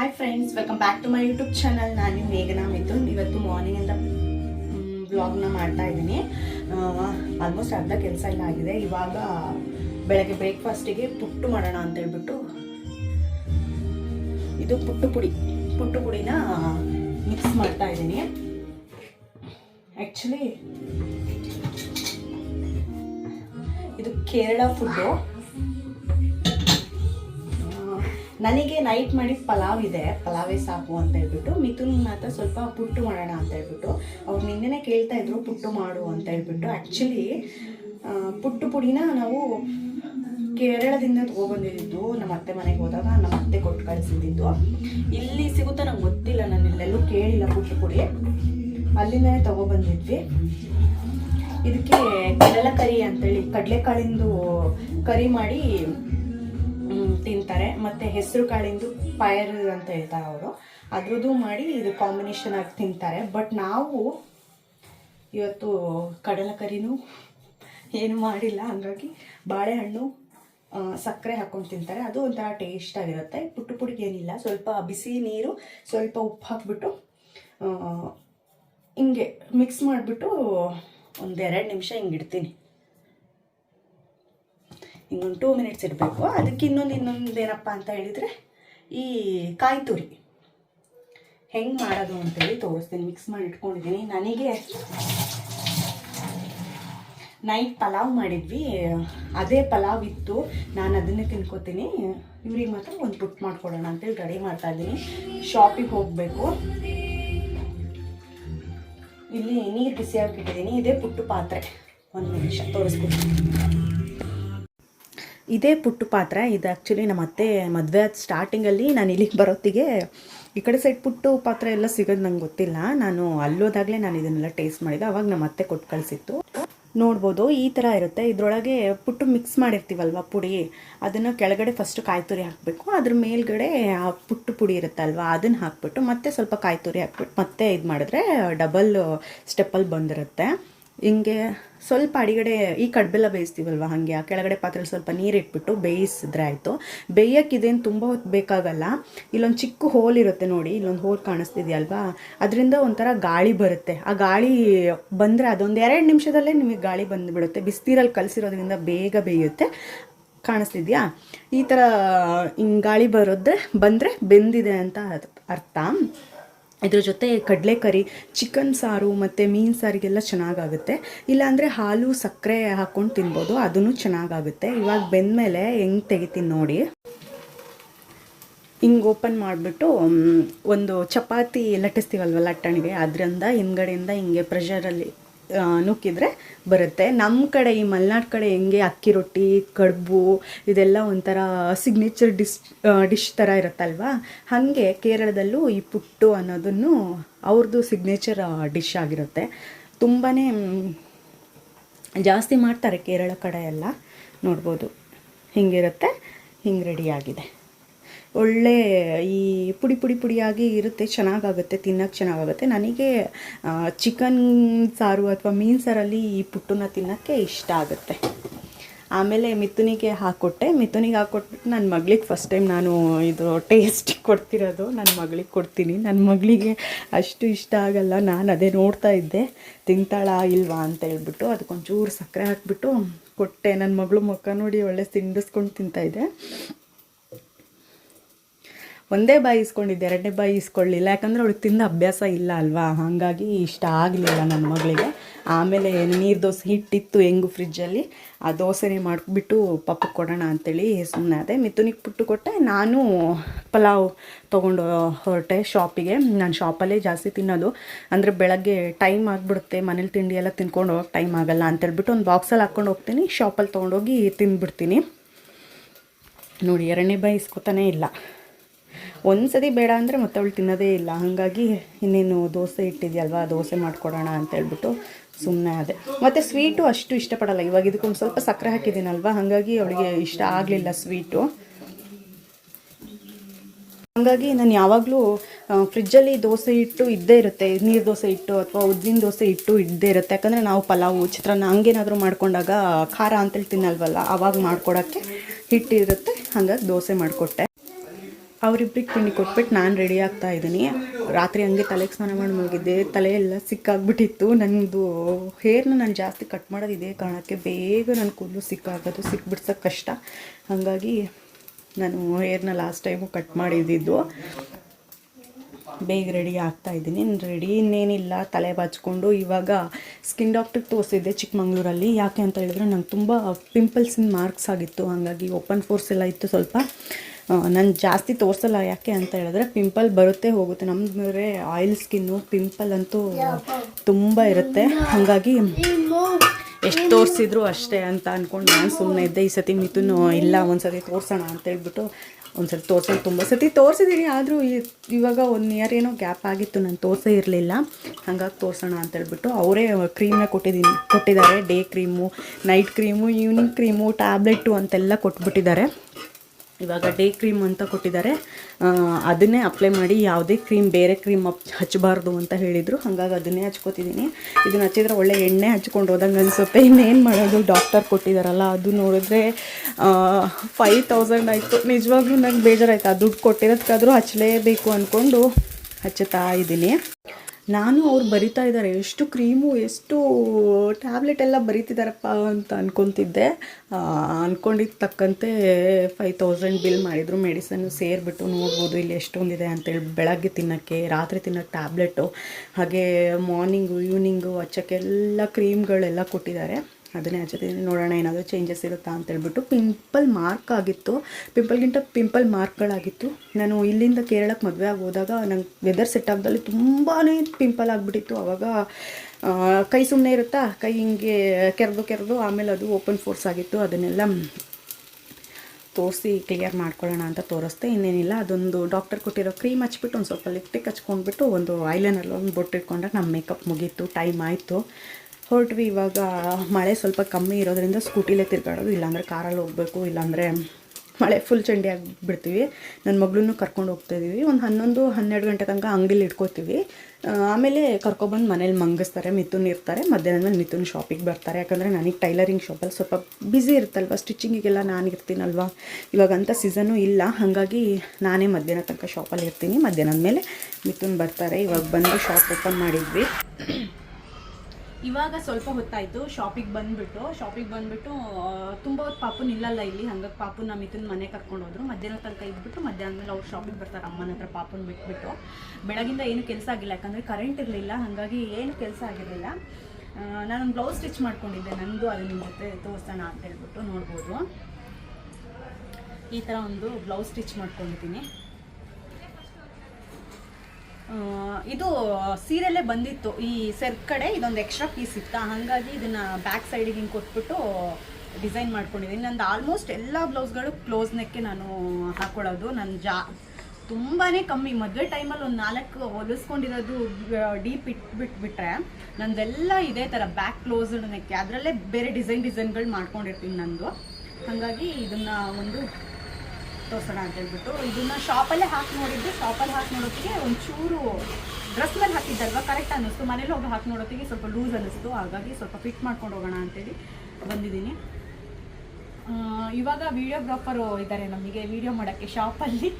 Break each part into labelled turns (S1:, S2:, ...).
S1: Hi friends welcome back to my YouTube channel ನಾನು ಮೇಘನಾ ಮಿಥುನ್. ಇವತ್ತು ಮಾರ್ನಿಂಗ್ ಅಂತ ಬ್ಲಾಗ್ನ ಮಾಡ್ತಾ ಇದ್ದೀನಿ. ಆಲ್ಮೋಸ್ಟ್ ಅರ್ಧ ಕೆಲಸ ಎಲ್ಲ ಆಗಿದೆ. ಇವಾಗ ಬೆಳಗ್ಗೆ ಬ್ರೇಕ್ಫಾಸ್ಟಿಗೆ ಪುಟ್ಟು ಮಾಡೋಣ ಅಂತ ಹೇಳ್ಬಿಟ್ಟು ಇದು ಪುಟ್ಟು ಪುಡಿ. ಪುಟ್ಟು ಪುಡಿನ ಮಿಕ್ಸ್ ಮಾಡ್ತಾ ಇದ್ದೀನಿ. ಆ್ಯಕ್ಚುಲಿ ಇದು ಕೇರಳ ಫುಡ್ಡು ನನಗೆ ನೈಟ್ ಮಾಡಿದ ಪಲಾವ್ ಇದೆ. ಪಲಾವೇ ಸಾಕು ಅಂತ ಹೇಳ್ಬಿಟ್ಟು ಮಿಥುನ್ ಮಾತ್ರ ಸ್ವಲ್ಪ ಪುಟ್ಟು ಮಾಡೋಣ ಅಂತ ಹೇಳ್ಬಿಟ್ಟು ಅವ್ರು ನಿನ್ನೆನೆ ಕೇಳ್ತಾ ಇದ್ರು ಪುಟ್ಟು ಮಾಡು ಅಂತ ಹೇಳ್ಬಿಟ್ಟು. ಆ್ಯಕ್ಚುಲಿ ಪುಟ್ಟು ಪುಡಿನ ನಾವು ಕೇರಳದಿಂದ ತೊಗೊಬಂದಿದ್ದು ನಮ್ಮ ಅತ್ತೆ ಮನೆಗೆ ಹೋದಾಗ ನಮ್ಮ ಅತ್ತೆ ಕೊಟ್ಟು ಕಳಿಸಿದ್ದು ಇಲ್ಲಿ ಸಿಗುತ್ತಾ ನಂಗೆ ಗೊತ್ತಿಲ್ಲ, ನಾನು ಇಲ್ಲೆಲ್ಲೂ ಕೇಳಿಲ್ಲ ಪುಟ್ಟು ಪುಡಿ. ಅಲ್ಲಿಂದನೇ ತಗೊಬಂದಿದ್ವಿ ಇದಕ್ಕೆ ಕಡಲೆಕರಿ ಅಂತೇಳಿ, ಕಡಲೆಕಾಳಿಂದು ಕರಿ ಮಾಡಿ ಮತ್ತು ಹೆಸರು ಕಾಳಿಂದು ಪೈರ್ ಅಂತ ಹೇಳ್ತಾರೆ ಅವರು. ಅದ್ರದ್ದು ಮಾಡಿ ಇದು ಕಾಂಬಿನೇಷನ್ ಆಗಿ ತಿಂತಾರೆ. ಬಟ್ ನಾವು ಇವತ್ತು ಕಡಲಕರಿನೂ ಏನು ಮಾಡಿಲ್ಲ. ಹಾಗಾಗಿ ಬಾಳೆಹಣ್ಣು ಸಕ್ಕರೆ ಹಾಕೊಂಡು ತಿಂತಾರೆ. ಅದು ಒಂಥರ ಟೇಸ್ಟ್ ಆಗಿರುತ್ತೆ. ಪುಟ್ಟು ಪುಡಿಗೆ ಏನಿಲ್ಲ. ಸ್ವಲ್ಪ ಬಿಸಿ ನೀರು, ಸ್ವಲ್ಪ ಉಪ್ಪು ಹಾಕ್ಬಿಟ್ಟು ಹಿಂಗೆ ಮಿಕ್ಸ್ ಮಾಡಿಬಿಟ್ಟು ಒಂದೆರಡು ನಿಮಿಷ ಹಿಂಗೆ ಇಡ್ತೀನಿ. ಇನ್ನೊಂದು ಟೂ ಮಿನಿಟ್ಸ್ ಇಡಬೇಕು. ಅದಕ್ಕೆ ಇನ್ನೊಂದು ಇನ್ನೊಂದು ಏನಪ್ಪ ಅಂತ ಹೇಳಿದರೆ ಈ ಕಾಯಿ ತುರಿ. ಹೆಂಗೆ ಮಾಡೋದು ಅಂತೇಳಿ ತೋರಿಸ್ತೀನಿ. ಮಿಕ್ಸ್ ಮಾಡಿ ಇಟ್ಕೊಂಡಿದ್ದೀನಿ. ನನಗೆ ನೈಟ್ ಪಲಾವ್ ಮಾಡಿದ್ವಿ. ಅದೇ ಪಲಾವ್ ಇತ್ತು. ನಾನು ಅದನ್ನೇ ತಿನ್ಕೋತೀನಿ. ಇವ್ರಿಗೆ ಮಾತ್ರ ಒಂದು ಪುಟ್ ಮಾಡ್ಕೊಡೋಣ ಅಂತೇಳಿ ರೆಡಿ ಮಾಡ್ತಾ ಇದ್ದೀನಿ. ಶಾಪಿಗೆ ಹೋಗಬೇಕು. ಇಲ್ಲಿ ನೀರು ಬಿಸಿಯಾಗಿ ಇಟ್ಟಿದ್ದೀನಿ. ಇದೇ ಪುಟ್ಟು ಪಾತ್ರೆ. ಒಂದು ನಿಮಿಷ ತೋರಿಸ್ಕೊಡ್ತೀನಿ. ಇದೇ ಪುಟ್ಟು ಪಾತ್ರೆ. ಇದು ಆ್ಯಕ್ಚುಲಿ ನಮ್ಮ ಅತ್ತೆ ಮದುವೆ ಸ್ಟಾರ್ಟಿಂಗಲ್ಲಿ ನಾನು ಇಲ್ಲಿಗೆ ಬರೋತ್ತಿಗೆ ಈ ಕಡೆ ಸೈಡ್ ಪುಟ್ಟು ಪಾತ್ರೆ ಎಲ್ಲ ಸಿಗೋದು ನಂಗೆ ಗೊತ್ತಿಲ್ಲ. ನಾನು ಅಲ್ಲೋದಾಗಲೇ ನಾನು ಇದನ್ನೆಲ್ಲ ಟೇಸ್ಟ್ ಮಾಡಿದೆ ಅವಾಗ ನಮ್ಮ ಅತ್ತೆ ಕೊಟ್ಟು ಕಳಿಸಿತ್ತು. ನೋಡ್ಬೋದು ಈ ಥರ ಇರುತ್ತೆ. ಇದರೊಳಗೆ ಪುಟ್ಟು ಮಿಕ್ಸ್ ಮಾಡಿರ್ತೀವಲ್ವ ಪುಡಿ? ಅದನ್ನು ಕೆಳಗಡೆ ಫಸ್ಟ್ ಕಾಯಿ ತುರಿ ಹಾಕಬೇಕು. ಅದ್ರ ಮೇಲ್ಗಡೆ ಆ ಪುಟ್ಟು ಪುಡಿ ಇರುತ್ತಲ್ವ ಅದನ್ನು ಹಾಕ್ಬಿಟ್ಟು ಮತ್ತೆ ಸ್ವಲ್ಪ ಕಾಯಿ ತುರಿ ಹಾಕ್ಬಿಟ್ಟು ಮತ್ತೆ ಇದು ಮಾಡಿದ್ರೆ ಡಬಲ್ ಸ್ಟೆಪ್ಪಲ್ಲಿ ಬಂದಿರುತ್ತೆ. ಹಿಂಗೆ ಸ್ವಲ್ಪ ಅಡಿಗಡೆ ಈ ಕಡ್ಬೆಲ್ಲ ಬೇಯಿಸ್ತೀವಲ್ವ ಹಾಗೆ, ಆ ಕೆಳಗಡೆ ಪಾತ್ರೆ ಸ್ವಲ್ಪ ನೀರು ಇಟ್ಬಿಟ್ಟು ಬೇಯಿಸಿದ್ರೆ ಆಯಿತು. ಬೇಯಕ್ಕೆ ಇದೇನು ತುಂಬ ಹೊತ್ತು ಬೇಕಾಗಲ್ಲ. ಇಲ್ಲೊಂದು ಚಿಕ್ಕ ಹೋಲ್ ಇರುತ್ತೆ ನೋಡಿ, ಇಲ್ಲೊಂದು ಹೋಲ್ ಕಾಣಿಸ್ತಿದೆಯಲ್ವಾ? ಅದರಿಂದ ಒಂಥರ ಗಾಳಿ ಬರುತ್ತೆ. ಆ ಗಾಳಿ ಬಂದರೆ ಅದೊಂದು ಎರಡು ನಿಮಿಷದಲ್ಲೇ ನಿಮಗೆ ಗಾಳಿ ಬಂದುಬಿಡುತ್ತೆ. ಬಿಸಿನೀರಲ್ಲಿ ಕಲಸಿರೋದ್ರಿಂದ ಬೇಗ ಬೇಯುತ್ತೆ. ಕಾಣಿಸ್ತಿದ್ಯಾ? ಈ ಥರ ಹಿಂಗೆ ಗಾಳಿ ಬರೋದ್ರೆ ಬಂದರೆ ಬೆಂದಿದೆ ಅಂತ ಅರ್ಥ. ಇದ್ರ ಜೊತೆ ಕಡಲೆಕರಿ ಚಿಕನ್ ಸಾರು ಮತ್ತು ಮೀನು ಸಾರಿಗೆಲ್ಲ ಚೆನ್ನಾಗಾಗುತ್ತೆ. ಇಲ್ಲಾಂದರೆ ಹಾಲು ಸಕ್ಕರೆ ಹಾಕ್ಕೊಂಡು ತಿನ್ಬೋದು ಅದೂ ಚೆನ್ನಾಗಾಗುತ್ತೆ. ಇವಾಗ ಬೆಂದಮೇಲೆ ಹೆಂಗೆ ತೆಗಿತೀನಿ ನೋಡಿ. ಹಿಂಗೆ ಓಪನ್ ಮಾಡಿಬಿಟ್ಟು ಒಂದು ಚಪಾತಿ ಲಟ್ಟಿಸ್ತೀವಲ್ವ ಲಟ್ಟಣಿಗೆ ಅದರಿಂದ ಹಿಂದ್ಗಡೆಯಿಂದ ಹಿಂಗೆ ಪ್ರೆಷರಲ್ಲಿ ನುಕ್ಕಿದ್ರೆ ಬರುತ್ತೆ. ನಮ್ಮ ಕಡೆ, ಈ ಮಲೆನಾಡು ಕಡೆ ಹೆಂಗೆ ಅಕ್ಕಿ ರೊಟ್ಟಿ, ಕಡುಬು, ಇದೆಲ್ಲ ಒಂಥರ ಸಿಗ್ನೇಚರ್ ಡಿಶ್ ಡಿಶ್ ಥರ ಇರುತ್ತಲ್ವಾ? ಹಾಗೆ ಕೇರಳದಲ್ಲೂ ಈ ಪುಟ್ಟು ಅನ್ನೋದನ್ನು ಅವ್ರದ್ದು ಸಿಗ್ನೇಚರ್ ಡಿಶ್ ಆಗಿರುತ್ತೆ. ತುಂಬಾ ಜಾಸ್ತಿ ಮಾಡ್ತಾರೆ ಕೇರಳ ಕಡೆ ಎಲ್ಲ. ನೋಡ್ಬೋದು. ಹಿಂಗಿರುತ್ತೆ, ಹಿಂಗೆ ರೆಡಿಯಾಗಿದೆ ಒಳ್ಳೆ ಈ ಪುಡಿ ಪುಡಿ ಪುಡಿಯಾಗಿ ಇರುತ್ತೆ, ಚೆನ್ನಾಗಾಗುತ್ತೆ ತಿನ್ನೋಕ್ಕೆ ಚೆನ್ನಾಗಾಗುತ್ತೆ. ನನಗೆ ಚಿಕನ್ ಸಾರು ಅಥವಾ ಮೀನು ಸಾರಲ್ಲಿ ಈ ಪುಟ್ಟನ್ನ ತಿನ್ನೋಕ್ಕೆ ಇಷ್ಟ ಆಗುತ್ತೆ. ಆಮೇಲೆ ಮಿಥುನಿಗೆ ಹಾಕ್ಕೊಟ್ಟೆ ಮಿಥುನಿಗೆ ಹಾಕ್ಕೊಟ್ಬಿಟ್ಟು ನನ್ನ ಮಗಳಿಗೆ ಫಸ್ಟ್ ಟೈಮ್ ನಾನು ಇದು ಟೇಸ್ಟ್ ಕೊಡ್ತಿರೋದು ನನ್ನ ಮಗಳಿಗೆ ಕೊಡ್ತೀನಿ. ನನ್ನ ಮಗಳಿಗೆ ಅಷ್ಟು ಇಷ್ಟ ಆಗಲ್ಲ, ನಾನು ಅದೇ ನೋಡ್ತಾ ಇದ್ದೆ. ತಿಂತಾಳ ಇಲ್ವಾ ಅಂತ ಹೇಳ್ಬಿಟ್ಟು ಅದಕ್ಕೊಂಚೂರು ಸಕ್ಕರೆ ಹಾಕ್ಬಿಟ್ಟು ಕೊಟ್ಟೆ. ನನ್ನ ಮಗಳು ಮುಖ ನೋಡಿ ಒಳ್ಳೆ ತಿಂಡಿಸ್ಕೊಂಡು ತಿಂತಾಯಿದ್ದೆ ಒಂದೇ ಬಾಯಿ ಇಸ್ಕೊಂಡಿದ್ದೆ, ಎರಡನೇ ಬಾಯಿ ಇಸ್ಕೊಳ್ಳಿಲ್ಲ. ಯಾಕಂದರೆ ಅವಳಿಗೆ ತಿಂದ ಅಭ್ಯಾಸ ಇಲ್ಲ ಅಲ್ವಾ? ಹಾಗಾಗಿ ಇಷ್ಟ ಆಗಲಿಲ್ಲ ನನ್ನ ಮಗಳಿಗೆ. ಆಮೇಲೆ ನೀರು ದೋಸೆ ಹಿಟ್ಟಿತ್ತು ಹೆಂಗು ಫ್ರಿಜ್ಜಲ್ಲಿ. ಆ ದೋಸೆನೇ ಮಾಡಿಬಿಟ್ಟು ಪಪ್ಪಕ್ಕೆ ಕೊಡೋಣ ಅಂತೇಳಿ ಸುಮ್ಮನೆ ಅದೇ ಮಿಥುನಿಗೆ ಪುಟ್ಟು ಕೊಟ್ಟೆ. ನಾನು ಪಲಾವ್ ತೊಗೊಂಡು ಹೊರಟೆ ಶಾಪಿಗೆ. ನಾನು ಶಾಪಲ್ಲೇ ಜಾಸ್ತಿ ತಿನ್ನೋದು. ಅಂದರೆ ಬೆಳಗ್ಗೆ ಟೈಮ್ ಆಗಿಬಿಡುತ್ತೆ, ಮನೇಲಿ ತಿಂಡಿ ಎಲ್ಲ ತಿನ್ಕೊಂಡು ಹೋಗೋಕೆ ಟೈಮ್ ಆಗಲ್ಲ ಅಂತೇಳ್ಬಿಟ್ಟು ಒಂದು ಬಾಕ್ಸಲ್ಲಿ ಹಾಕ್ಕೊಂಡು ಹೋಗ್ತೀನಿ. ಶಾಪಲ್ಲಿ ತೊಗೊಂಡೋಗಿ ತಿಂದುಬಿಡ್ತೀನಿ. ನೋಡಿ, ಎರಡನೇ ಬಾಯಿ ಇಸ್ಕೊತಾನೇ ಇಲ್ಲ. ಒಂದು ಸತಿ ಬೇಡ ಅಂದರೆ ಮತ್ತೆ ಅವಳು ತಿನ್ನೋದೇ ಇಲ್ಲ. ಹಾಗಾಗಿ ಇನ್ನೇನು ದೋಸೆ ಇಟ್ಟಿದೆಯಲ್ವಾ, ದೋಸೆ ಮಾಡಿಕೊಡೋಣ ಅಂತ ಹೇಳ್ಬಿಟ್ಟು ಸುಮ್ಮನೆ ಅದೇ ಮತ್ತು ಸ್ವೀಟು ಅಷ್ಟು ಇಷ್ಟಪಡಲ್ಲ. ಇವಾಗ ಇದಕ್ಕೊಂದು ಸ್ವಲ್ಪ ಸಕ್ಕರೆ ಹಾಕಿದ್ದೀನಲ್ವ, ಹಾಗಾಗಿ ಅವಳಿಗೆ ಇಷ್ಟ ಆಗಲಿಲ್ಲ ಸ್ವೀಟು. ಹಾಗಾಗಿ ನಾನು ಯಾವಾಗಲೂ ಫ್ರಿಜ್ಜಲ್ಲಿ ದೋಸೆ ಇಟ್ಟು ಇದ್ದೇ ಇರುತ್ತೆ. ನೀರು ದೋಸೆ ಇಟ್ಟು ಅಥವಾ ಉದ್ದಿನ ದೋಸೆ ಇಟ್ಟು ಇದ್ದೇ ಇರುತ್ತೆ. ಯಾಕಂದರೆ ನಾವು ಪಲಾವು, ಚಿತ್ರಾನ್ನ ಹಂಗೇನಾದರೂ ಮಾಡ್ಕೊಂಡಾಗ ಖಾರ ಅಂತೇಳಿ ತಿನ್ನಲ್ವಲ್ಲ ಆವಾಗ ಮಾಡ್ಕೊಡೋಕ್ಕೆ ಹಿಟ್ಟಿರುತ್ತೆ. ಹಾಗಾಗಿ ದೋಸೆ ಮಾಡಿಕೊಟ್ಟೆ. ಅವರಿಬ್ರಿಗೆ ತಿಂಡಿ ಕೊಟ್ಬಿಟ್ಟು ನಾನು ರೆಡಿ ಆಗ್ತಾ ಇದ್ದೀನಿ. ರಾತ್ರಿ ಹಂಗೆ ತಲೆಗೆ ಸ್ನಾನ ಮಾಡಿ ಮುಗಿದ್ದೆ ತಲೆ ಎಲ್ಲ ಸಿಕ್ಕಾಗ್ಬಿಟ್ಟಿತ್ತು. ನನ್ನದು ಹೇರ್ನ ನಾನು ಜಾಸ್ತಿ ಕಟ್ ಮಾಡೋದು ಇದೇ ಕಾರಣಕ್ಕೆ ಬೇಗ ನನ್ನ ಕೂದಲು ಸಿಕ್ಕಾಗೋದು ಸಿಕ್ಬಿಡ್ಸೋಕ್ಕೆ ಕಷ್ಟ. ಹಾಗಾಗಿ ನಾನು ಹೇರ್ನ ಲಾಸ್ಟ್ ಟೈಮು ಕಟ್ ಮಾಡಿದ್ದಿದ್ದು ಬೇಗ ರೆಡಿ ಆಗ್ತಾ ಇದ್ದೀನಿ. ರೆಡಿ ಇನ್ನೇನಿಲ್ಲ. ತಲೆ ಬಾಚ್ಕೊಂಡು ಇವಾಗ ಸ್ಕಿನ್ ಡಾಕ್ಟ್ರಿಗೆ ತೋರಿಸಿದ್ದೆ ಚಿಕ್ಕಮಂಗ್ಳೂರಲ್ಲಿ. ಯಾಕೆ ಅಂತ ಹೇಳಿದ್ರೆ ನಂಗೆ ತುಂಬ ಪಿಂಪಲ್ಸಿನ ಮಾರ್ಕ್ಸ್ ಆಗಿತ್ತು. ಹಾಗಾಗಿ ಓಪನ್ ಫೋರ್ಸ್ ಎಲ್ಲ ಇತ್ತು ಸ್ವಲ್ಪ. ನಾನು ಜಾಸ್ತಿ ತೋರಿಸಲ್ಲ ಯಾಕೆ ಅಂತ ಹೇಳಿದ್ರೆ ಪಿಂಪಲ್ ಬರುತ್ತೆ, ಹೋಗುತ್ತೆ. ನಮ್ದು ಮೇಲೆ ಆಯಿಲ್ ಸ್ಕಿನ್ನು ಪಿಂಪಲ್ ಅಂತೂ ತುಂಬ ಇರುತ್ತೆ. ಹಾಗಾಗಿ ಎಷ್ಟು ತೋರಿಸಿದ್ರು ಅಷ್ಟೇ ಅಂತ ಅಂದ್ಕೊಂಡು ನಾನು ಸುಮ್ಮನೆ ಇದ್ದೆ. ಈ ಸತಿ ಮಿತುನು ಇಲ್ಲ ಒಂದು ಸತಿ ತೋರಿಸೋಣ ಅಂತ ಹೇಳ್ಬಿಟ್ಟು ಒಂದು ಸತಿ ತೋರ್ಸೋದು ತುಂಬ ಸತಿ ತೋರಿಸಿದ್ದೀನಿ ಆದರೂ ಇವಾಗ ಒನ್ ಇಯರ್ ಏನೋ ಗ್ಯಾಪ್ ಆಗಿತ್ತು. ನಾನು ತೋರಿಸೇ ಇರಲಿಲ್ಲ. ಹಾಗಾಗಿ ತೋರಿಸೋಣ ಅಂತ ಹೇಳ್ಬಿಟ್ಟು ಅವರೇ ಕ್ರೀಮ್ನ ಕೊಟ್ಟಿದ್ದೀನಿ ಕೊಟ್ಟಿದ್ದಾರೆ, day cream night cream evening cream tablet ಅಂತೆಲ್ಲ ಕೊಟ್ಬಿಟ್ಟಿದ್ದಾರೆ. ಇವಾಗ ಡೇ ಕ್ರೀಮ್ ಅಂತ ಕೊಟ್ಟಿದ್ದಾರೆ. ಅದನ್ನೇ ಅಪ್ಲೈ ಮಾಡಿ ಯಾವುದೇ ಕ್ರೀಮ್, ಬೇರೆ ಕ್ರೀಮ್ ಹಚ್ಚಬಾರ್ದು ಅಂತ ಹೇಳಿದರು. ಹಾಗಾಗಿ ಅದನ್ನೇ ಹಚ್ಕೋತಿದ್ದೀನಿ. ಇದನ್ನು ಹಚ್ಚಿದ್ರೆ ಒಳ್ಳೆ ಎಣ್ಣೆ ಹಚ್ಕೊಂಡು ಹೋದಂಗೆ ಅನಿಸುತ್ತೆ. ಇನ್ನೇನು ಮಾಡೋದು? ಡಾಕ್ಟರ್ ಕೊಟ್ಟಿದ್ದಾರಲ್ಲ ಅದು ನೋಡಿದ್ರೆ ಫೈವ್ ತೌಸಂಡ್ ಆಯಿತು. ನಿಜವಾಗ್ಲೂ ನಂಗೆ ಬೇಜಾರಾಯ್ತು. ಆ ದುಡ್ಡು ಕೊಟ್ಟಿರೋದಕ್ಕಾದರೂ ಹಚ್ಚಲೇಬೇಕು ಅಂದ್ಕೊಂಡು ಹಚ್ಚುತ್ತಾ ಇದ್ದೀನಿ. ನಾನು ಅವ್ರು ಬರಿತಾ ಇದ್ದಾರೆ. ಎಷ್ಟು ಕ್ರೀಮು ಎಷ್ಟು ಟ್ಯಾಬ್ಲೆಟ್ ಎಲ್ಲ ಬರೀತಿದ್ದಾರಪ್ಪ ಅಂತ ಅಂದ್ಕೊತಿದ್ದೆ ಅಂದ್ಕೊಂಡಿದ್ದ ತಕ್ಕಂತೆ ಫೈವ್ ತೌಸಂಡ್ ಬಿಲ್ ಮಾಡಿದರು. ಮೆಡಿಸನ್ನು ಸೇರಿಬಿಟ್ಟು ನೋಡ್ಬೋದು ಇಲ್ಲಿ ಎಷ್ಟೊಂದಿದೆ ಅಂತೇಳಿ ಬೆಳಗ್ಗೆ ತಿನ್ನೋಕ್ಕೆ, ರಾತ್ರಿ ತಿನ್ನೋಕ್ಕೆ ಟ್ಯಾಬ್ಲೆಟು ಹಾಗೆ ಮಾರ್ನಿಂಗು ಈವ್ನಿಂಗು ಹಚ್ಚೋಕ್ಕೆಲ್ಲ ಕ್ರೀಮ್ಗಳೆಲ್ಲ ಕೊಟ್ಟಿದ್ದಾರೆ. ಅದನ್ನೇ ಹಚ್ಚೋತೀನಿ ನೋಡೋಣ, ಏನಾದರೂ ಚೇಂಜಸ್ ಇರುತ್ತಾ ಅಂತೇಳ್ಬಿಟ್ಟು ಪಿಂಪಲ್ ಮಾರ್ಕ್ ಆಗಿತ್ತು. ಪಿಂಪಲ್ಗಿಂತ ಪಿಂಪಲ್ ಮಾರ್ಕ್ಗಳಾಗಿತ್ತು ನಾನು ಇಲ್ಲಿಂದ ಕೇರಳಕ್ಕೆ ಮದುವೆ ಆಗೋದಾಗ ನಂಗೆ ವೆದರ್ ಸೆಟ್ ಆಗದಲ್ಲಿ ತುಂಬಾ ಪಿಂಪಲ್ ಆಗಿಬಿಟ್ಟಿತ್ತು. ಆವಾಗ ಕೈ ಸುಮ್ಮನೆ ಇರುತ್ತಾ? ಕೈ ಹಿಂಗೆ ಕೆರೆದು ಕೆರೆದು ಆಮೇಲೆ ಅದು ಓಪನ್ ಫೋರ್ಸ್ ಆಗಿತ್ತು. ಅದನ್ನೆಲ್ಲ ತೋರಿಸಿ ಕ್ಲಿಯರ್ ಮಾಡ್ಕೊಳ್ಳೋಣ ಅಂತ ತೋರಿಸ್ದೆ. ಇನ್ನೇನಿಲ್ಲ, ಅದೊಂದು ಡಾಕ್ಟರ್ ಕೊಟ್ಟಿರೋ ಕ್ರೀಮ್ ಹಚ್ಬಿಟ್ಟು ಒಂದು ಸ್ವಲ್ಪ ಲಿಪ್ಟಿಕ್ ಹಚ್ಕೊಂಡ್ಬಿಟ್ಟು ಒಂದು ಐಲೈನರ್ ಒಂದು ಬೊಟ್ಟು ಇಟ್ಕೊಂಡ್ರೆ ನಮ್ಮ ಮೇಕಪ್ ಮುಗೀತು ಟೈಮ್ ಆಯಿತು. ಹೊರಟ್ವಿ ಇವಾಗ ಮಳೆ ಸ್ವಲ್ಪ ಕಮ್ಮಿ ಇರೋದ್ರಿಂದ ಸ್ಕೂಟಿಲೇ ತಿರ್ಗಾಡೋದು, ಇಲ್ಲಾಂದರೆ ಕಾರಲ್ಲಿ ಹೋಗಬೇಕು, ಇಲ್ಲಾಂದರೆ ಮಳೆ ಫುಲ್ ಚಂಡಿ ಆಗಿಬಿಡ್ತೀವಿ. ನನ್ನ ಮಗಳನ್ನೂ ಕರ್ಕೊಂಡು ಹೋಗ್ತಾ ಇದೀವಿ. ಒಂದು ಹನ್ನೊಂದು, ಹನ್ನೆರಡು ಗಂಟೆ ತನಕ ಅಂಗಡಿಲಿ ಇಟ್ಕೋತೀವಿ. ಆಮೇಲೆ ಕರ್ಕೊಬಂದು ಮನೇಲಿ ಮಂಗಿಸ್ತಾರೆ, ಮಿಥುನ್ ಇರ್ತಾರೆ. ಮಧ್ಯಾಹ್ನ ಮೇಲೆ ಮಿಥುನ್ ಶಾಪಿಗೆ ಬರ್ತಾರೆ. ಯಾಕಂದರೆ ನನಗೆ ಟೈಲರಿಂಗ್ ಶಾಪಲ್ಲಿ ಸ್ವಲ್ಪ ಬ್ಯುಸಿ ಇರುತ್ತಲ್ವ? ಸ್ಟಿಚಿಂಗಿಗೆಲ್ಲ ನಾನು ಇರ್ತೀನಲ್ವ ಇವಾಗ ಅಂಥ ಸೀಸನ್ನು ಇಲ್ಲ. ಹಾಗಾಗಿ ನಾನೇ ಮಧ್ಯಾಹ್ನ ತನಕ ಶಾಪಲ್ಲಿ ಇರ್ತೀನಿ. ಮಧ್ಯಾಹ್ನದ ಮೇಲೆ ಮಿಥುನ್ ಬರ್ತಾರೆ. ಇವಾಗ ಬಂದು ಶಾಪ್ ಓಪನ್ ಮಾಡಿದ್ವಿ. ಇವಾಗ ಸ್ವಲ್ಪ ಹೊತ್ತಾಯಿತು ಶಾಪಿಗೆ ಬಂದ್ಬಿಟ್ಟು ಶಾಪಿಗೆ ಬಂದ್ಬಿಟ್ಟು ತುಂಬ ಹೊತ್ತು ಪಾಪು ನಿಲ್ಲಲ್ಲ ಇಲ್ಲಿ, ಹಂಗಾಗಿ ನಮ್ಮ ಮಿಥುನ್ ಮನೆ ಕರ್ಕೊಂಡು ಹೋದ್ರು. ಮಧ್ಯಾಹ್ನ ತನಕ ಇದ್ಬಿಟ್ಟು ಮಧ್ಯಾಹ್ನ ಮೇಲೆ ಅವ್ರು ಶಾಪಿಗೆ ಬರ್ತಾರೆ, ಅಮ್ಮನ ಹತ್ರ ಪಾಪುನ ಬಿಟ್ಬಿಟ್ಟು. ಬೆಳಗಿಂದ ಏನು ಕೆಲಸ ಆಗಿಲ್ಲ, ಯಾಕಂದರೆ ಕರೆಂಟ್ ಇರಲಿಲ್ಲ, ಹಾಗಾಗಿ ಏನು ಕೆಲಸ ಆಗಿರಲಿಲ್ಲ. ಒಂದು ಬ್ಲೌಸ್ ಸ್ಟಿಚ್ ಮಾಡ್ಕೊಂಡಿದ್ದೆ, ನಂದು ಅದು ನಿಮ್ಮ ಜೊತೆ ತೋರಿಸೋಣ ಅಂತ ಹೇಳ್ಬಿಟ್ಟು ನೋಡ್ಬೋದು. ಈ ಥರ ಒಂದು ಬ್ಲೌಸ್ ಸ್ಟಿಚ್ ಮಾಡ್ಕೊಂಡಿದ್ದೀನಿ. ಇದು ಸೀರೆಲ್ಲೇ ಬಂದಿತ್ತು. ಈ ಸೆರ್ಕ್ ಕಡೆ ಇದೊಂದು ಎಕ್ಸ್ಟ್ರಾ ಪೀಸ್ ಇತ್ತ. ಹಾಗಾಗಿ ಇದನ್ನ ಬ್ಯಾಕ್ ಸೈಡಿಗೆ ಹಿಂಗೆ ಕೊಟ್ಬಿಟ್ಟು ಡಿಸೈನ್ ಮಾಡ್ಕೊಂಡಿದ್ದೀನಿ ನಂದು ಆಲ್ಮೋಸ್ಟ್ ಎಲ್ಲ ಬ್ಲೌಸ್ಗಳು ಕ್ಲೋಸ್ ನೆಕ್ಕೆ ನಾನು ಹಾಕೊಳ್ಳೋದು. ನನ್ನ ಜಾ ತುಂಬಾ ಕಮ್ಮಿ. ಮದುವೆ ಟೈಮಲ್ಲಿ ಒಂದು ನಾಲ್ಕು ಹೊಲಿಸ್ಕೊಂಡಿರೋದು ಡೀಪ್ ಇಟ್ಬಿಟ್ಬಿಟ್ರೆ ನಂದೆಲ್ಲ ಇದೇ ಥರ ಬ್ಯಾಕ್ ಕ್ಲೋಸ್ಡ್ ನೆಕ್ಕೆ ಅದರಲ್ಲೇ ಬೇರೆ ಡಿಸೈನ್ ಡಿಸೈನ್ಗಳು ಮಾಡ್ಕೊಂಡಿರ್ತೀನಿ ನಂದು. ಹಾಗಾಗಿ ಇದನ್ನು ಒಂದು ತೋರ್ಸೋಣ ಅಂತ ಹೇಳ್ಬಿಟ್ಟು ಇದನ್ನ ಶಾಪಲ್ಲೇ ಹಾಕಿ ನೋಡಿದ್ದು. ಶಾಪಲ್ಲಿ ಹಾಕಿ ನೋಡೋತ್ತಿಗೆ ಒಂಚೂರು ಡ್ರೆಸ್ ಮೇಲೆ ಹಾಕಿದ್ದಲ್ವ? ಕರೆಕ್ಟ್ ಅನ್ನಿಸ್ತು. ಮನೇಲಿ ಹೋಗಿ ಹಾಕಿ ನೋಡೋತ್ತಿಗೆ ಸ್ವಲ್ಪ ಲೂಸ್ ಅನ್ನಿಸ್ತು. ಹಾಗಾಗಿ ಸ್ವಲ್ಪ ಫಿಟ್ ಮಾಡ್ಕೊಂಡು ಹೋಗೋಣ ಅಂತೇಳಿ ಬಂದಿದ್ದೀನಿ. ಇವಾಗ ವಿಡಿಯೋಗ್ರಾಫರು ಇದ್ದಾರೆ ನಮಗೆ. ವಿಡಿಯೋ ಮಾಡೋಕ್ಕೆ ಶಾಪಲ್ಲಿ.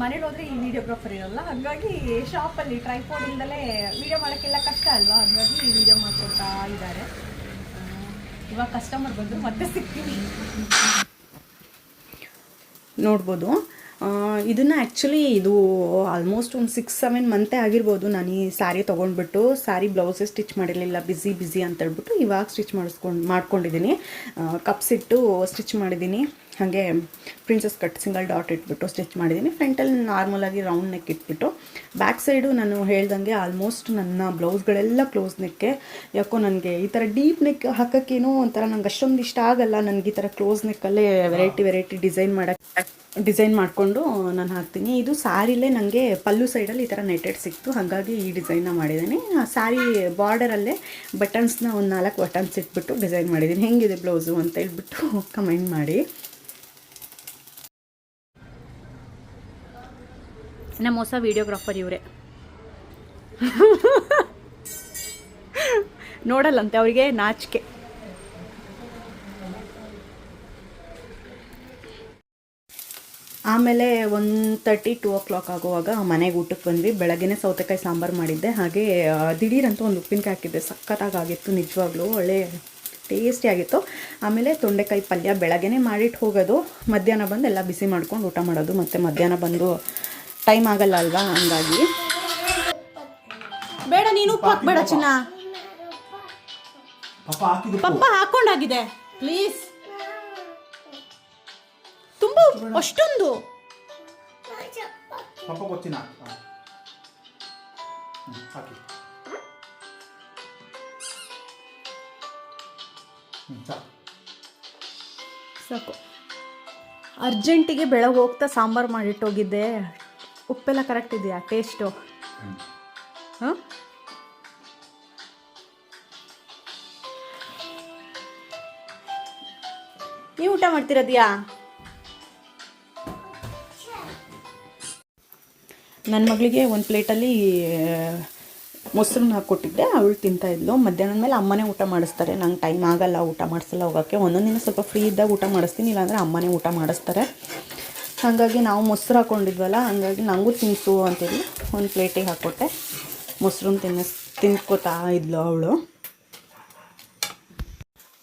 S1: ಮನೇಲಿ ಹೋದರೆ ಈ ವಿಡಿಯೋಗ್ರಾಫರ್ ಇರಲ್ಲ. ಹಾಗಾಗಿ ಶಾಪಲ್ಲಿ ಟ್ರೈಫೋನಿಂದಲೇ ವಿಡಿಯೋ ಮಾಡೋಕ್ಕೆಲ್ಲ ಕಷ್ಟ ಅಲ್ವಾ? ಹಾಗಾಗಿ ಈ ವಿಡಿಯೋ ಮಾಡ್ಕೊಳ್ತಾ ಇದ್ದಾರೆ. ಇವಾಗ ಕಸ್ಟಮರ್ ಬಂದರು ಮತ್ತೆ ಸಿಗ್ತೀವಿ ನೋಡ್ಬೋದು. ಇದನ್ನು ಆ್ಯಕ್ಚುಲಿ ಇದು ಆಲ್ಮೋಸ್ಟ್ ಒಂದು ಸಿಕ್ಸ್ ಸೆವೆನ್ ಮಂತೇ ಆಗಿರ್ಬೋದು ನಾನು ಈ ಸ್ಯಾರಿ ತೊಗೊಂಡ್ಬಿಟ್ಟು ಸ್ಯಾರಿ ಬ್ಲೌಸೇ ಸ್ಟಿಚ್ ಮಾಡಿರಲಿಲ್ಲ ಬಿಸಿ ಬಿಸಿ ಅಂತ ಹೇಳ್ಬಿಟ್ಟು ಇವಾಗ ಸ್ಟಿಚ್ ಮಾಡಿಸ್ಕೊಂಡು ಮಾಡ್ಕೊಂಡಿದ್ದೀನಿ ಕಪ್ಸಿಟ್ಟು ಸ್ಟಿಚ್ ಮಾಡಿದ್ದೀನಿ ಹಾಗೆ ಪ್ರಿನ್ಸಸ್ ಕಟ್ ಸಿಂಗಲ್ ಡಾಟ್ ಇಟ್ಬಿಟ್ಟು ಸ್ಟಿಚ್ ಮಾಡಿದ್ದೀನಿ ಫ್ರಂಟಲ್ಲಿ ನಾರ್ಮಲಾಗಿ ರೌಂಡ್ ನೆಕ್ ಇಟ್ಬಿಟ್ಟು. ಬ್ಯಾಕ್ ಸೈಡು ನಾನು ಹೇಳ್ದಂಗೆ ಆಲ್ಮೋಸ್ಟ್ ನನ್ನ ಬ್ಲೌಸ್ಗಳೆಲ್ಲ ಕ್ಲೋಸ್ ನೆಕ್ಕೆ ಯಾಕೋ ನನಗೆ ಈ ಥರ ಡೀಪ್ ನೆಕ್ ಹಾಕೋಕ್ಕೇನೋ ಒಂಥರ ನಂಗೆ ಅಷ್ಟೊಂದು ಇಷ್ಟ ಆಗಲ್ಲ. ನನಗೆ ಈ ಥರ ಕ್ಲೋಸ್ ನೆಕ್ಕಲ್ಲೇ ವೆರೈಟಿ ವೆರೈಟಿ ಡಿಸೈನ್ ಮಾಡೋಕ್ಕೆ ಡಿಸೈನ್ ಮಾಡಿಕೊಂಡು ನಾನು ಹಾಕ್ತೀನಿ. ಇದು ಸ್ಯಾರಿಲೇ ನನಗೆ ಪಲ್ಲು ಸೈಡಲ್ಲಿ ಈ ಥರ ನೆಟೆಡ್ ಸಿಕ್ತು. ಹಾಗಾಗಿ ಈ ಡಿಸೈನ್ನ ಮಾಡಿದ್ದೀನಿ. ಸ್ಯಾರಿ ಬಾರ್ಡರಲ್ಲೇ ಬಟನ್ಸ್ನ ಒಂದು ನಾಲ್ಕು ಬಟನ್ಸ್ ಇಟ್ಬಿಟ್ಟು ಡಿಸೈನ್ ಮಾಡಿದ್ದೀನಿ. ಹೆಂಗಿದೆ ಬ್ಲೌಸು ಅಂತ ಹೇಳ್ಬಿಟ್ಟು ಕಮೆಂಟ್ ಮಾಡಿ. ನಮ್ಮ ಹೊಸ ವೀಡಿಯೋಗ್ರಾಫರ್ ಇವರೇ. ನೋಡಲ್ಲಂತೆ ಅವರಿಗೆ ನಾಚಿಕೆ. ಆಮೇಲೆ one thirty two o'clock ಆಗುವಾಗ ಮನೆಗೆ ಊಟಕ್ಕೆ ಬಂದ್ವಿ. ಬೆಳಗ್ಗೆ ಸೌತೆಕಾಯಿ ಸಾಂಬಾರು ಮಾಡಿದ್ದೆ. ಹಾಗೆ ದಿಢೀರಂತೂ ಒಂದು ಉಪ್ಪಿನಕಾಯಿ ಹಾಕಿದ್ದೆ. ಸಖತ್ತಾಗಿತ್ತು ನಿಜವಾಗ್ಲೂ ಒಳ್ಳೆ ಟೇಸ್ಟಿ ಆಗಿತ್ತು. ಆಮೇಲೆ ತೊಂಡೆಕಾಯಿ ಪಲ್ಯ ಬೆಳಗ್ಗೆ ಮಾಡಿಟ್ಟು ಹೋಗೋದು. ಮಧ್ಯಾಹ್ನ ಬಂದು ಎಲ್ಲ ಬಿಸಿ ಮಾಡ್ಕೊಂಡು ಊಟ ಮಾಡೋದು. ಮತ್ತು ಮಧ್ಯಾಹ್ನ ಬಂದು ಟೈಮ್ ಆಗಲ್ಲ ಅಲ್ವಾ? ಹಂಗಾಗಿ. ಬೇಡ ನೀನು ಉಪ್ಪು ಹಾಕ್ಬೇಡ ಚಿನ್ನ. ಪಪ್ಪ ಹಾಕೊಂಡಾಗಿದೆ. ಪ್ಲೀಸ್ ಅಷ್ಟೊಂದು.
S2: ಪಾಪ ಗೊತ್ತಿನ ಸಾಕು
S1: ಸಾಕು. ಅರ್ಜೆಂಟಿಗೆ ಬೆಳಗ್ಗೆ ಹೋಗ್ತಾ ಸಾಂಬಾರ್ ಮಾಡಿಟ್ಟೋಗಿದ್ದೆ. ಉಪ್ಪೆಲ್ಲ ಕರೆಕ್ಟ್ ಇದೆಯಾ ಟೇಸ್ಟು ಹಾಂ? ನೀವು ಊಟ ಮಾಡ್ತಿರೋದ್ಯಾ? ನನ್ನ ಮಗಳಿಗೆ ಒಂದು ಪ್ಲೇಟಲ್ಲಿ ಮೊಸರನ್ನ ಹಾಕ್ಕೊಟ್ಟಿದ್ದೆ. ಅವಳು ತಿಂತಾಯಿದ್ಲು ಮಧ್ಯಾಹ್ನದ ಮೇಲೆ ಅಮ್ಮನೇ ಊಟ ಮಾಡಿಸ್ತಾರೆ. ನಂಗೆ ಟೈಮ್ ಆಗಲ್ಲ, ಊಟ ಮಾಡಿಸಲ್ಲ ಹೋಗೋಕ್ಕೆ. ಒಂದೊಂದು ದಿನ ಸ್ವಲ್ಪ ಫ್ರೀ ಇದ್ದಾಗ ಊಟ ಮಾಡಿಸ್ತೀನಿ. ಇಲ್ಲಾಂದರೆ ಅಮ್ಮನೇ ಊಟ ಮಾಡಿಸ್ತಾರೆ. ಹಾಗಾಗಿ ನಾವು ಮೊಸರು ಹಾಕ್ಕೊಂಡಿದ್ವಲ್ಲ ಹಾಗಾಗಿ ನನಗೂ ತಿನ್ನಿಸು ಅಂತೇಳಿ ಒಂದು ಪ್ಲೇಟಿಗೆ ಹಾಕ್ಕೊಟ್ಟೆ. ಮೊಸರನ್ನ ತಿನ್ನಿಸ್ ತಿನ್ಕೋತಾ ಇದ್ಲು ಅವಳು.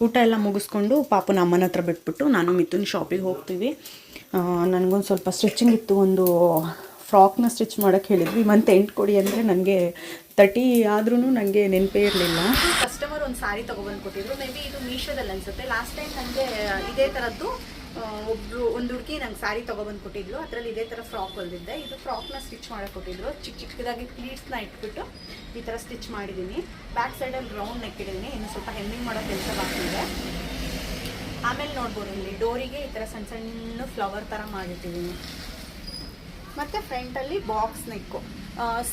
S1: ಊಟ ಎಲ್ಲ ಮುಗಿಸ್ಕೊಂಡು ಪಾಪನ ಅಮ್ಮನ ಹತ್ರ ಬಿಟ್ಬಿಟ್ಟು ನಾನು ಮಿಥುನ್ ಶಾಪಿಗೆ ಹೋಗ್ತೀವಿ. ನನಗೊಂದು ಸ್ವಲ್ಪ ಸ್ಟಿಚಿಂಗ್ ಇತ್ತು, ಒಂದು ಫ್ರಾಕ್ನ ಸ್ಟಿಚ್ ಮಾಡೋಕ್ಕೆ ಹೇಳಿದ್ವಿ. ಮಂತ್ ಎಂಟು ಕೊಡಿ ಅಂದರೆ ನನಗೆ ತರ್ಟಿ ಆದ್ರೂ ನನಗೆ ನೆನಪೇ ಇರಲಿಲ್ಲ. ಕಸ್ಟಮರ್ ಒಂದು ಸಾರಿ ತೊಗೊಬಂದು ಕೊಟ್ಟಿದ್ರು ಮೇ ಬಿ ಇದು ಮೀಶೋದಲ್ಲಿ ಅನಿಸುತ್ತೆ. ಲಾಸ್ಟ್ ಟೈಮ್ ನನಗೆ ಇದೇ ಥರದ್ದು ಒಬ್ಬರು ಒಂದು ಹುಡುಗಿ ನಂಗೆ ಸಾರಿ ತೊಗೊಬಂದು ಕೊಟ್ಟಿದ್ಲು ಅದರಲ್ಲಿ ಇದೇ ಥರ ಫ್ರಾಕ್ ಹೊಲ್ದಿದ್ದೆ. ಇದು ಫ್ರಾಕ್ನ ಸ್ಟಿಚ್ ಮಾಡಕ್ಕೆ ಕೊಟ್ಟಿದ್ರು. ಚಿಕ್ಕ ಚಿಕ್ಕದಾಗಿ ಪ್ಲೀಟ್ಸ್ನ ಇಟ್ಬಿಟ್ಟು ಈ ಥರ ಸ್ಟಿಚ್ ಮಾಡಿದ್ದೀನಿ ಬ್ಯಾಕ್ ಸೈಡಲ್ಲಿ ರೌಂಡ್ ನೆಕ್ ಇಟ್ಟಿದ್ದೀನಿ ಇನ್ನು ಸ್ವಲ್ಪ ಹೆಮ್ಮಿಂಗ್ ಮಾಡೋ ಕೆಲಸ ಬಾಕಿ ಇದೆ. ಆಮೇಲೆ ನೋಡ್ಬೋದು ಇಲ್ಲಿ. ಡೋರಿಗೆ ಈ ಥರ ಸಣ್ಣ ಸಣ್ಣ ಫ್ಲವರ್ ಥರ ಮಾಡಿಟ್ಟಿದ್ದೀನಿ ಮತ್ತು ಫ್ರಂಟಲ್ಲಿ ಬಾಕ್ಸ್ ನೆಕ್ಕು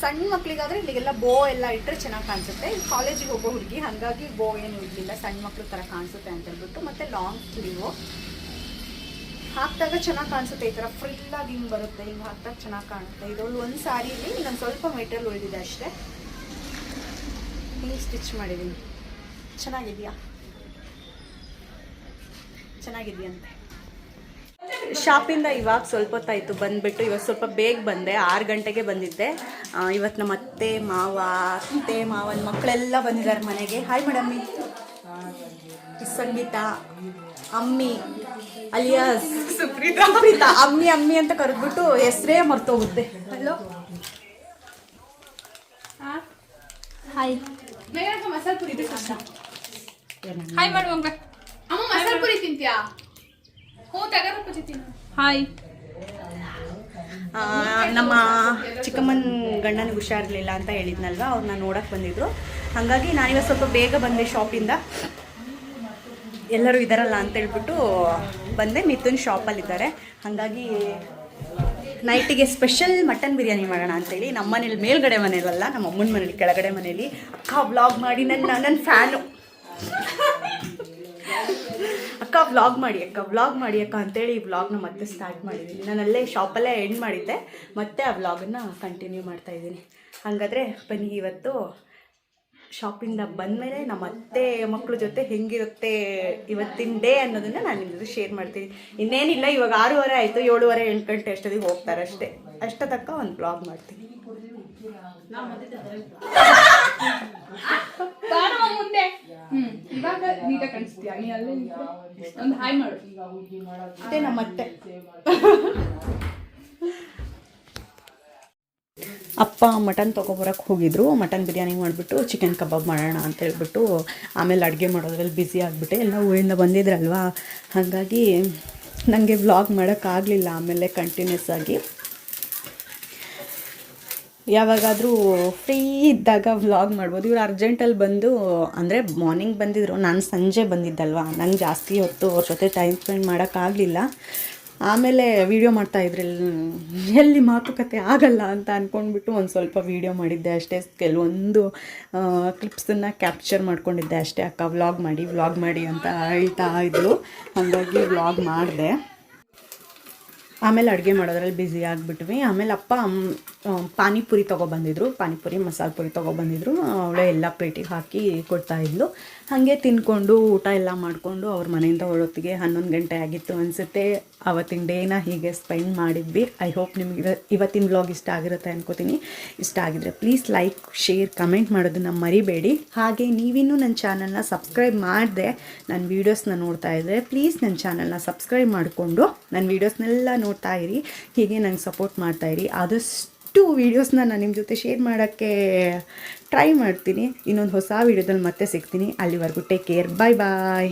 S1: ಸಣ್ಣ ಮಕ್ಕಳಿಗಾದರೆ ಇಲ್ಲಿಗೆಲ್ಲ ಬೋ ಎಲ್ಲ ಇಟ್ಟರೆ ಚೆನ್ನಾಗಿ ಕಾಣಿಸುತ್ತೆ. ಕಾಲೇಜಿಗೆ ಹೋಗೋ ಹುಡುಗಿ, ಹಾಗಾಗಿ ಬೋ ಏನು ಇರಲಿಲ್ಲ ಸಣ್ಣ ಮಕ್ಳು ಥರ ಕಾಣಿಸುತ್ತೆ ಅಂತ ಹೇಳ್ಬಿಟ್ಟು ಮತ್ತು ಲಾಂಗ್ ಸ್ಲೀವು ಹಾಕಿದಾಗ ಚೆನ್ನಾಗಿ ಕಾಣಿಸುತ್ತೆ ಈ ಥರ ಫ್ರಿಲ್ಲಾಗಿ ಹಿಂಗೆ ಬರುತ್ತೆ, ಹಿಂಗೆ ಹಾಕಿದಾಗ ಚೆನ್ನಾಗಿ ಕಾಣುತ್ತೆ ಇದೊಂದು ಒಂದು ಸಾರಿಯಲ್ಲಿ ಇನ್ನೊಂದು ಸ್ವಲ್ಪ ಮೆಟೀರಿಯಲ್ ಉಳಿದಿದೆ ಅಷ್ಟೇ. ಹಿಂಗೆ ಸ್ಟಿಚ್ ಮಾಡಿದ್ದೀನಿ ಚೆನ್ನಾಗಿದೆಯಾ? ಚೆನ್ನಾಗಿದೆಯಂತೆ. ಶಾಪಿಂದ ಇವಾಗ ಸ್ವಲ್ಪ ಹೊತ್ತಾಯಿತು ಬಂದುಬಿಟ್ಟು ಇವತ್ತು ಸ್ವಲ್ಪ ಬೇಗ ಬಂದೆ ಆರು ಗಂಟೆಗೆ ಬಂದಿದ್ದೆ. ಇವತ್ತು ನಮ್ಮ ಅತ್ತೆ ಮಾವ ಅತ್ತೆ ಮಾವನ ಮಕ್ಕಳೆಲ್ಲ ಬಂದಿದ್ದಾರೆ ಮನೆಗೆ. ಹಾಯ್ ಮೇಡಮ್ಮಿ ಸಂಗೀತ ಅಮ್ಮಿ ಅಲಿಯಾಸ್ ಸುಪ್ರೀತಾ. ಸುಪ್ರೀತಾ ಅಮ್ಮಿ ಅಮ್ಮಿ ಅಂತ ಕರೆದ್ಬಿಟ್ಟು ಹೆಸರೇ ಮರ್ತೋಗುತ್ತೆ. ಹಲೋ ಹಾಯ್
S3: ಮಸಾಲೆ ಪುರಿ ಹಾಯ್ ಮಾಡುವ ಅಮ್ಮ ಮಸಾಲೆ ಪುರಿ ತಿಂತ್ಯಾ? ಹಾಯ್
S1: ನಮ್ಮ ಚಿಕ್ಕಮ್ಮನ ಗಂಡನಿಗೆ ಹುಷಾರಿರಲಿಲ್ಲ ಅಂತ ಹೇಳಿದ್ನಲ್ವ ಅವ್ರನ್ನ ನೋಡಕ್ಕೆ ಬಂದಿದ್ರು. ಹಾಗಾಗಿ ನಾನಿವತ್ತು ಸ್ವಲ್ಪ ಬೇಗ ಬಂದೆ ಶಾಪಿಂದ. ಎಲ್ಲರೂ ಇದ್ದಾರಲ್ಲ ಅಂತ ಹೇಳ್ಬಿಟ್ಟು ಬಂದೆ, ಮಿಥುನ್ ಶಾಪಲ್ಲಿದ್ದಾರೆ. ಹಾಗಾಗಿ ನೈಟಿಗೆ ಸ್ಪೆಷಲ್ ಮಟನ್ ಬಿರಿಯಾನಿ ಮಾಡೋಣ ಅಂತೇಳಿ ನಮ್ಮ ಮನೇಲಿ ಮೇಲ್ಗಡೆ ಮನೇಲಲ್ಲ, ನಮ್ಮ ಅಮ್ಮನ ಮನೇಲಿ ಕೆಳಗಡೆ ಮನೇಲಿ ಅಕ್ಕ ಬ್ಲಾಗ್ ಮಾಡಿ ನನ್ನ ನನ್ನ ಫ್ಯಾನು. ಅಕ್ಕ ವ್ಲಾಗ್ ಮಾಡಿ ಅಕ್ಕ ವ್ಲಾಗ್ ಮಾಡಿ ಅಕ್ಕ ಅಂತೇಳಿ ಈ ವ್ಲಾಗ್ನ ಮತ್ತೆ ಸ್ಟಾರ್ಟ್ ಮಾಡಿದ್ದೀನಿ ನಾನು ಅಲ್ಲೇ ಶಾಪಲ್ಲೇ ಎಂಡ್ ಮಾಡಿದ್ದೆ. ಮತ್ತೆ ಆ ವ್ಲಾಗನ್ನು ಕಂಟಿನ್ಯೂ ಮಾಡ್ತಾ ಇದ್ದೀನಿ. ಹಾಗಾದರೆ ಬನ್ನಿ, ಇವತ್ತು ಶಾಪಿಂದ ಬಂದಮೇಲೆ ನಮ್ಮ ಅತ್ತೆ ಮಕ್ಕಳ ಜೊತೆ ಹೆಂಗಿರುತ್ತೆ ಇವತ್ತಿನ ಡೇ ಅನ್ನೋದನ್ನು ನಾನು ನಿಮ್ಮ ಜೊತೆ ಶೇರ್ ಮಾಡ್ತೀನಿ. ಇನ್ನೇನಿಲ್ಲ, ಇವಾಗ ಆರೂವರೆ ಆಯಿತು, ಏಳುವರೆ ಎಂಟು ಗಂಟೆ ಅಷ್ಟೊತ್ತಿಗೆ ಹೋಗ್ತಾರೆ ಅಷ್ಟೇ. ಅಷ್ಟ ತಕ್ಕ ಒಂದು ಬ್ಲಾಗ್ ಮಾಡ್ತೀನಿ.
S3: ಮುಂದೆ. ಹ್ಮ್. ಇವಾಗ ನೀಟಾಗಿ ಕಾಣಿಸ್ತೀಯ? ನೀ ಅಲ್ಲೇ ಒಂದು ಹಾಯ್ ಮಾಡು.
S1: ಅದೇ ನಮ್ಮ ಅತ್ತೆ. ಅಪ್ಪ ಮಟನ್ ತೊಗೊಬರಕ್ಕೆ ಹೋಗಿದ್ರು. ಮಟನ್ ಬಿರಿಯಾನಿ ಮಾಡಿಬಿಟ್ಟು ಚಿಕನ್ ಕಬಾಬ್ ಮಾಡೋಣ ಅಂತ ಹೇಳ್ಬಿಟ್ಟು ಆಮೇಲೆ ಅಡುಗೆ ಮಾಡೋದ್ರಲ್ಲಿ ಬ್ಯುಸಿ ಆಗಿಬಿಟ್ಟೆ. ಎಲ್ಲ ಊರಿಂದ ಬಂದಿದ್ರಲ್ವಾ? ಹಾಗಾಗಿ ನನಗೆ ವ್ಲಾಗ್ ಮಾಡೋಕ್ಕಾಗಲಿಲ್ಲ ಆಮೇಲೆ ಕಂಟಿನ್ಯೂಸ್ ಆಗಿ ಯಾವಾಗಾದರೂ ಫ್ರೀ ಇದ್ದಾಗ ವ್ಲಾಗ್ ಮಾಡ್ಬೋದು. ಇವ್ರು ಅರ್ಜೆಂಟಲ್ಲಿ ಬಂದು, ಅಂದರೆ ಮಾರ್ನಿಂಗ್ ಬಂದಿದ್ರು, ನಾನು ಸಂಜೆ ಬಂದಿದ್ದಲ್ವಾ? ನಂಗೆ ಜಾಸ್ತಿ ಹೊತ್ತು ಅವ್ರ ಜೊತೆ ಟೈಮ್ ಸ್ಪೆಂಡ್ ಮಾಡೋಕ್ಕಾಗಲಿಲ್ಲ ಆಮೇಲೆ ವೀಡಿಯೋ ಮಾಡ್ತಾ ಇದ್ರಿ. ಎಲ್ಲಿ ಮಾತುಕತೆ ಆಗಲ್ಲ ಅಂತ ಅಂದ್ಕೊಂಡ್ಬಿಟ್ಟು ಒಂದು ಸ್ವಲ್ಪ ವೀಡಿಯೋ ಮಾಡಿದ್ದೆ ಅಷ್ಟೇ. ಕೆಲವೊಂದು ಕ್ಲಿಪ್ಸನ್ನು ಕ್ಯಾಪ್ಚರ್ ಮಾಡ್ಕೊಂಡಿದ್ದೆ ಅಷ್ಟೇ. ಅಕ್ಕ ವ್ಲಾಗ್ ಮಾಡಿ ವ್ಲಾಗ್ ಮಾಡಿ ಅಂತ ಹೇಳ್ತಾ ಇದ್ದರು ಹಾಗಾಗಿ ವ್ಲಾಗ್ ಮಾಡಿದೆ. ಆಮೇಲೆ ಅಡುಗೆ ಮಾಡೋದ್ರಲ್ಲಿ ಬ್ಯುಸಿ ಆಗಿಬಿಟ್ವಿ. ಆಮೇಲೆ ಅಪ್ಪ ಪಾನಿಪುರಿ ತೊಗೊಬಂದಿದ್ರು. ಪಾನಿಪುರಿ, ಮಸಾಲೆ ಪುರಿ ತೊಗೊಬಂದಿದ್ರು. ಅವಳೇ ಎಲ್ಲ ಪ್ಲೇಟಿಗೆ ಹಾಕಿ ಕೊಡ್ತಾ ಇದ್ಲು. ಹಾಗೆ ತಿನ್ಕೊಂಡು ಊಟ ಎಲ್ಲ ಮಾಡಿಕೊಂಡು ಅವ್ರ ಮನೆಯಿಂದ ಹೊರೊತ್ತಿಗೆ ಹನ್ನೊಂದು ಗಂಟೆ ಆಗಿತ್ತು ಅನಿಸುತ್ತೆ. ಅವತ್ತಿನ ಡೇನ ಹೀಗೆ ಸ್ಪೆಂಡ್ ಮಾಡಿದ್ವಿ. ಐ ಹೋಪ್ ನಿಮಗೆ ಇವತ್ತಿನ ವ್ಲಾಗ್ ಇಷ್ಟ ಆಗಿರುತ್ತೆ ಅನ್ಕೋತೀನಿ. ಇಷ್ಟ ಆಗಿದ್ರೆ ಪ್ಲೀಸ್ ಲೈಕ್ ಶೇರ್ ಕಮೆಂಟ್ ಮಾಡೋದನ್ನು ಮರಿಬೇಡಿ. ಹಾಗೆ ನೀವಿನ್ನೂ ನನ್ನ ಚಾನಲ್ನ ಸಬ್ಸ್ಕ್ರೈಬ್ ಮಾಡಿದೆ, ನನ್ನ ವೀಡಿಯೋಸ್ನ ನೋಡ್ತಾ ಇದ್ದರೆ ಪ್ಲೀಸ್ ನನ್ನ ಚಾನಲ್ನ ಸಬ್ಸ್ಕ್ರೈಬ್ ಮಾಡಿಕೊಂಡು ನನ್ನ ವೀಡಿಯೋಸ್ನೆಲ್ಲ ನೋಡ್ತಾ ಇರಿ. ಹೀಗೆ ನಂಗೆ ಸಪೋರ್ಟ್ ಮಾಡ್ತಾ ಇರಿ. ಆದಷ್ಟು ವೀಡಿಯೋಸ್ನ ನಾನು ನಿಮ್ಮ ಜೊತೆ ಶೇರ್ ಮಾಡೋಕ್ಕೆ ಟ್ರೈ ಮಾಡ್ತೀನಿ. ಇನ್ನೊಂದು ಹೊಸ ವೀಡಿಯೋದಲ್ಲಿ ಮತ್ತೆ ಸಿಗ್ತೀನಿ. ಅಲ್ಲಿವರೆಗೂ ಟೇಕ್ ಕೇರ್ ಬಾಯ್ ಬಾಯ್